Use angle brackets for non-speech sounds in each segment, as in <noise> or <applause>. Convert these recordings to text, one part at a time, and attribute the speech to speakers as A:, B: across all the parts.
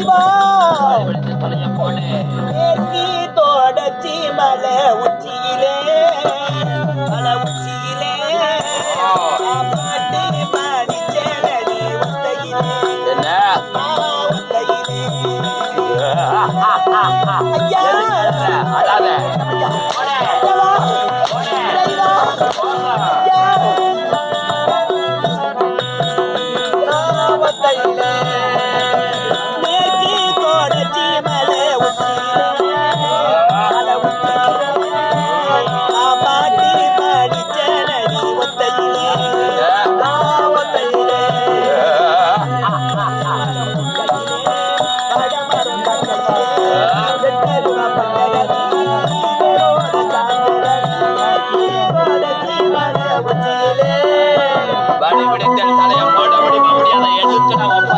A: தலைவா
B: வழிபடுத்து தலைய வழிபடுத்தல் தலைய போட முடியுமா முடியாத எதுக்கு நான்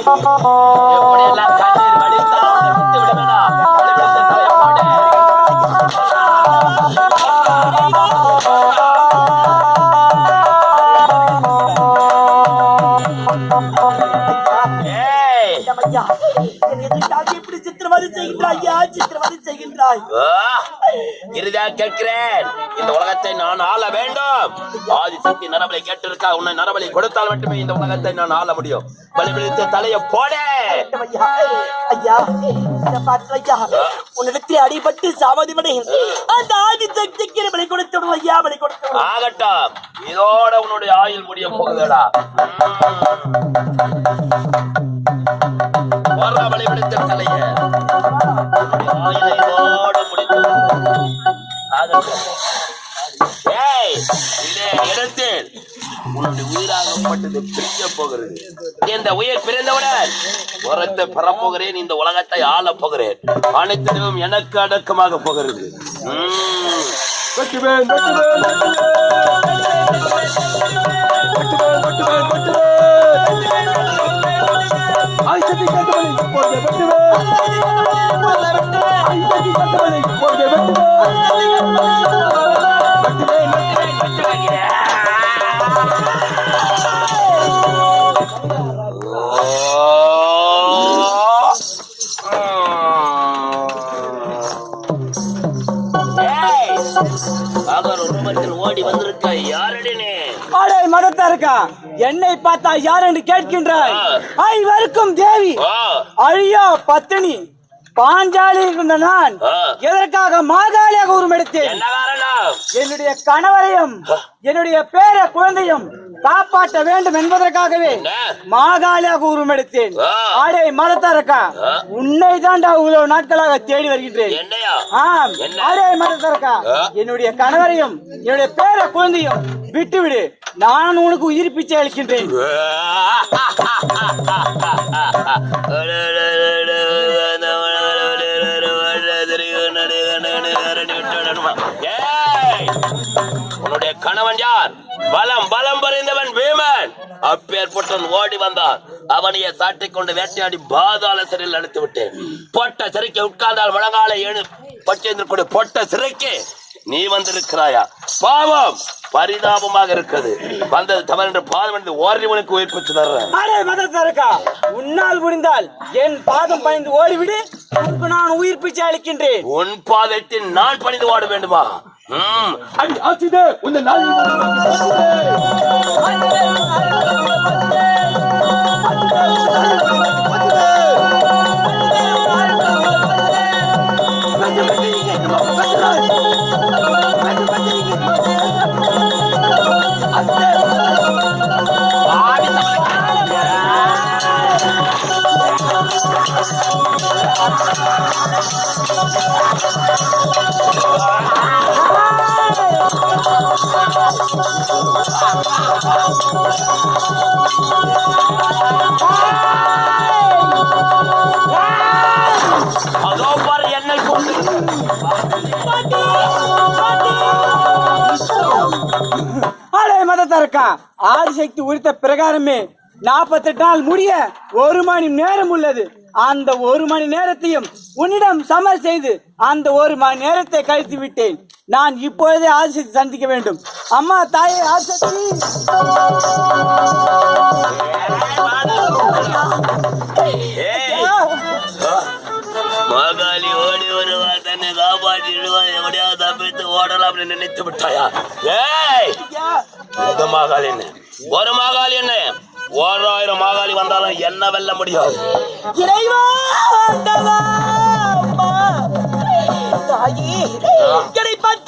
B: எப்படி எல்லாம் கண்ணீர் வடித்தால் விட்டு விட வேண்டாம் வழிபடுத்த தலைய போடு ஏய்.
A: ஐயா, என்னை எதற்காக இப்படி சித்திரவதை செய்கின்றாய்? ஐயா சித்திரவதை செய்கின்றாய்?
B: கேட்கிறேன். இந்த உலகத்தை நான் ஆள வேண்டும். ஆதிசக்தி நரபலி கேட்டிருக்கா உன்னை நரபலி கொடுத்தால் மட்டுமே இந்த உலகத்தை நான் ஆள முடியும். பலிபிடித்து தலைய போடே.
A: ஐயா உன்னிடத்தில் அடிபட்டு சாவதிபடி அந்த ஆதி சக்திக்கு பலி கொடுத்து ஐயா பலி கொடுத்து
B: ஆகட்டும். இதோட உன்னுடைய ஆயுள் முடிய போகுதுடா. போடுறா பலிபிடித்த தலைய இடத்தில் உன்னுடைய உயிராகப்பட்டது பிரிய போகிறது. இந்த உயிர் பிறந்தவுடன் உரத்தை பெறப்போகிறேன் இந்த உலகத்தை ஆள போகிறேன். அனைத்திலும் எனக்கு அடக்கமாக போகிறது. உம்.
C: আইসা কি
B: করতে বলি পড়বে বেটবে আইসা কি করতে বলি
D: পড়বে বেটবে இருக்கா? என்னை பார்த்தா யார் என்று கேட்கின்றாய். ஐவருக்கும் தேவி. அழியா பத்தினி. பாஞ்சாலி இருந்த நான். எதற்காக
B: என்ன காரணம்?
D: என்னுடைய கணவரையும் என்னுடைய பேர குழந்தையும் காப்பாற்ற வேண்டும் என்பதற்காகவே? மாகாளியாக உருவெடுத்தேன். ஆடை மதத்தரக்கா. உன்னை தாண்டா இவ்வளவு நாட்களாக தேடி வருகின்றேன். ஆம்? ஆடே மதத்தரக்கா. என்னுடைய கணவரையும் என்னுடைய பேர குழந்தையும் விட்டுவிடு. நான் உனக்கு உயிர் பிச்சை அளிக்கின்றேன். <laughs>
B: உன்னுடைய கணவன் யார்? பலம் பலம் பறிந்தவன் பீமன் அப்பேற்பட்டவன் ஓடி வந்தான். அவனையே சாட்டிக் கொண்டு வேட்டையாடி பாதாள சிறையில் அடைத்து விட்டேன் பொட்ட சிறைக்கு உட்கார்ந்தால் முழங்கால ஏழு பச்சேந்திர கொடு பொட்ட சிறைக்கு. நீ வந்திருக்கிறாயா? பாவம்! பரிதாபமாக இருக்கிறது வந்தது தவறு என்று பாதம் என்று ஓரிவனுக்கு உயிர் பெற்று தர்றேன்.
D: அடே மதத்தரக்கா உன்னால் முடிந்தால் என் பாதம் பணிந்து ஓடிவிடு உனக்கு நான் உயிர் பிச்சை அளிக்கின்றேன்.
B: உன் பாதத்தில் நான் பணிந்து வாட வேண்டுமா? ம்.
C: அடி ஆச்சுதே.
B: அதோ
D: மதத்தரக்கா ஆதிசக்தி உரித்த பிரகாரமே நாற்பத்தெட்டு நாள் முடிய ஒரு மணி நேரம் உள்ளது. அந்த ஒரு மணி நேரத்தையும் உன்னிடம் சமர் செய்து அந்த ஒரு மணி நேரத்தை கழித்து விட்டேன். நான் இப்பொழுதே ஆதிசக்தி சந்திக்க வேண்டும். அம்மா தாயே ஆதிசக்தி
B: ஏய், மாகாளி ஓடி வருவா தன்னை காப்பாற்றிடுவா எப்படியாவது தப்பித்து ஓடலாம் நினைத்து விட்டாயா? ஏய் மாகாளி என்ன? ஒரு மாகாளி என்ன? ஓராயிரம் மாகாளி வந்தாலும் என்ன வெல்ல முடியாது.
A: இறைவா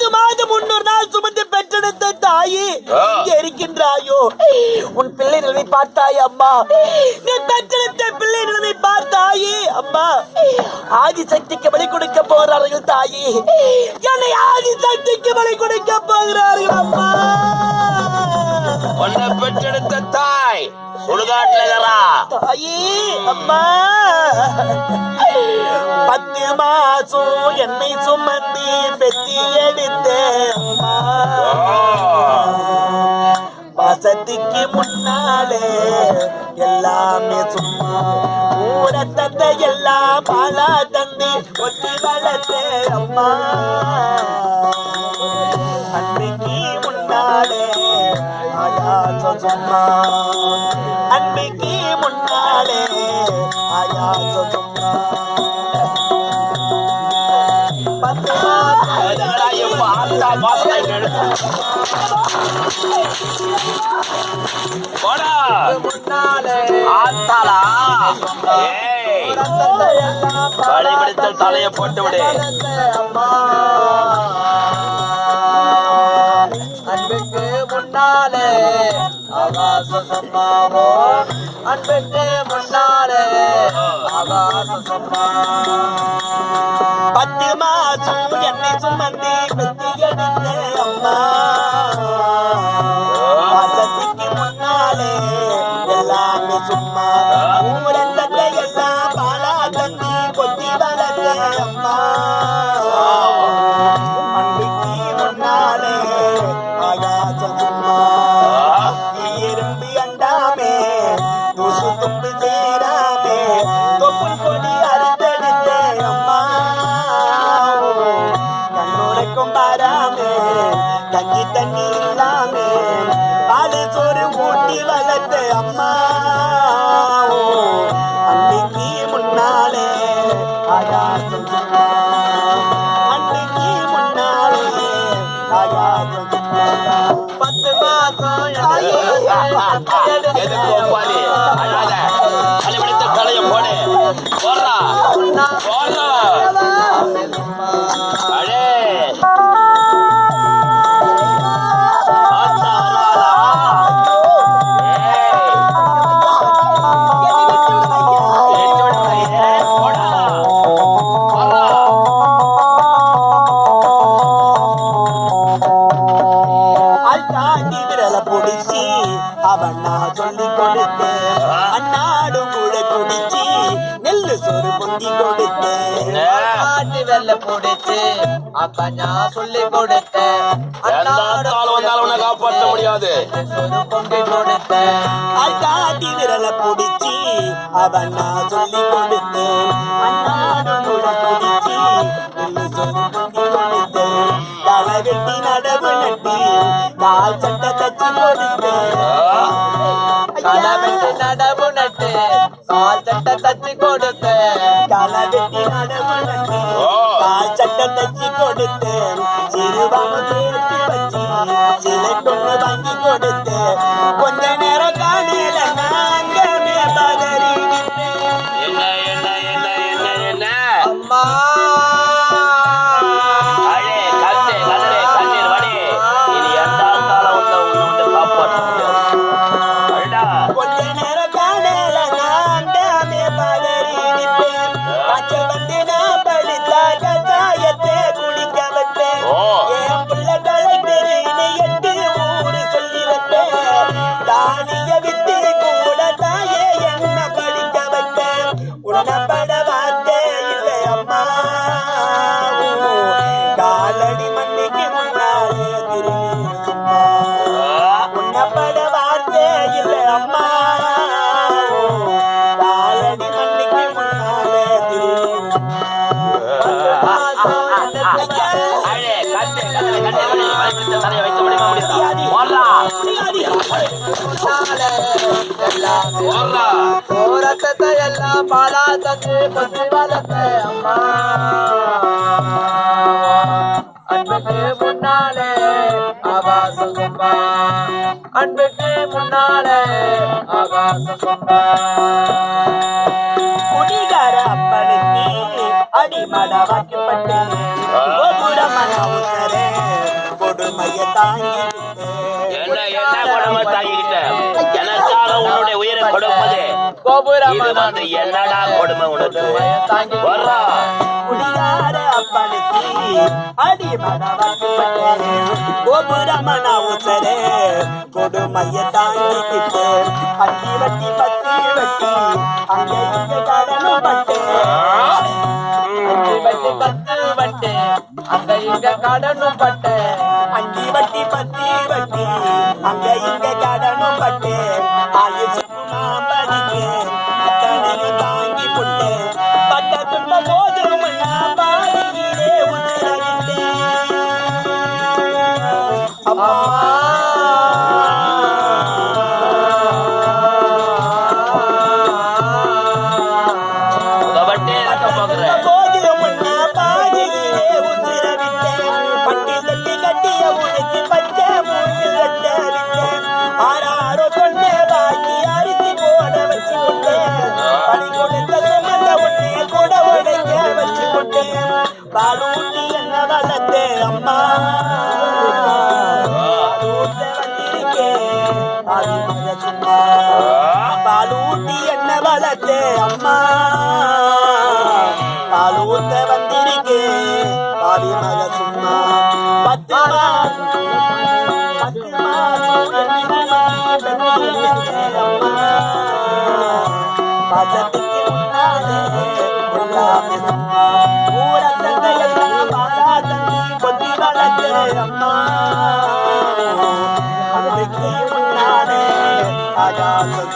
A: பத்து மாதம் முன்னூறு நாள் சுமந்து பெற்றெடுத்த தாயி. இங்கே இருக்கின்றாயோ? உன் பிள்ளை நிலைமை பார்த்தாய் அம்மா. நீ பெற்றெடுத்த பிள்ளை நிலைமை பார்த்தாயே அம்மா. ஆதிசக்திக்கு பலி கொடுக்க போகிறார்கள் தாயி. என்னை ஆதிசக்திக்கு பலி கொடுக்க போகிறார்கள் அம்மா.
B: உன்னை பெற்றெடுத்த தாய் சுடுகாட்டுலகிறா
A: தாயி அம்மா. பத்து மாசம் என்னை சுமந்து பெத்தி எடுத்த வசதிக்கு முன்னாலே எல்லாமே சும்மா ஊர தந்த எல்லாம் பாலா தந்தி ஒட்டி வளர்த்த அம்மா அன்னைக்கு முன்னாலே ஆயாசம் சும்மா அன்னைக்கு முன்னாலே ஆயாசம் சும்மா மாசம்
B: எதுக்குடா ஆத்தா பாசத்தை போடா ஆத்தாளா ஏய் வழிபிடித்தல் போட்டு விடு
A: அன்புக்கு முன்னாலே ஆகாச அன்புக்கு முன்னாலே ஆகாச சம்மா பத்து மாசம் என்னை சுமந்து பெத்து எடுத்த அம்மா மாசத்துக்கு முன்னாலே எல்லாமே சும்மா ஊரந்தத்தை எல்லாம் பாலா தந்தி கொத்தி வளர்த்த அம்மா
E: அப்ப நான் சொல்லி கொடுத்தேன்
B: வந்தாலும் காப்பாற்ற முடியாது.
A: அண்ணாடி விரல புடிச்சி அவன் நான் சொல்லி கொடுத்தேன் அண்ணாடு கூட குடிச்சி நெல்லு சோறு பொங்கி கொடுத்தேன் தலைவி கால் சட்டை தச்சு கொடுத்தேன்
E: களை வெட்டி நடவு நட்டு கால் சட்டை தச்சு கொடுத்தேன்
A: களை வெட்டி நடவு நட்டு. கால் கொடுத்தேன். சிறுவாம
E: பாலா தந்து பத்தி வளர்த்த அம்மா. அன்புக்கு முன்னாலே அவா சும்மா அன்புக்கு முன்னாலே அவா சும்மா
A: குடிகார அப்பனுக்கு அடிமட வாக்கப்பட்டு கொடுமையை உத்தரே
B: என்ன என்ன கொடுமை தாங்கிக்கிட்ட? எனக்காக உன்னுடைய உயிரை கொடுப்பது.
E: கோபுரம்
B: என்னடா கொடுமை உனக்கு? வர்றா.
A: கோபுரமன கொடுமைய தாங்கிக்கிட்டு வட்டி பத்தி வட்டி அங்கே கடனும்
E: பத்து பட்டு அங்க இங்க கடனும் பட்டு
A: அங்கி வட்டி பத்தி வட்டி அங்க இங்க பாவி மக சும்மா பாலூட்டி என்ன வளர்த்தேன் அம்மா. பாலூட்ட வந்திருக்கேன் பாவி மக சும்மா. பத்து முன்னாலே எல்லாமே சும்மா ஊர கொத்தி அம்மா.
E: Ah.